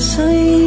Say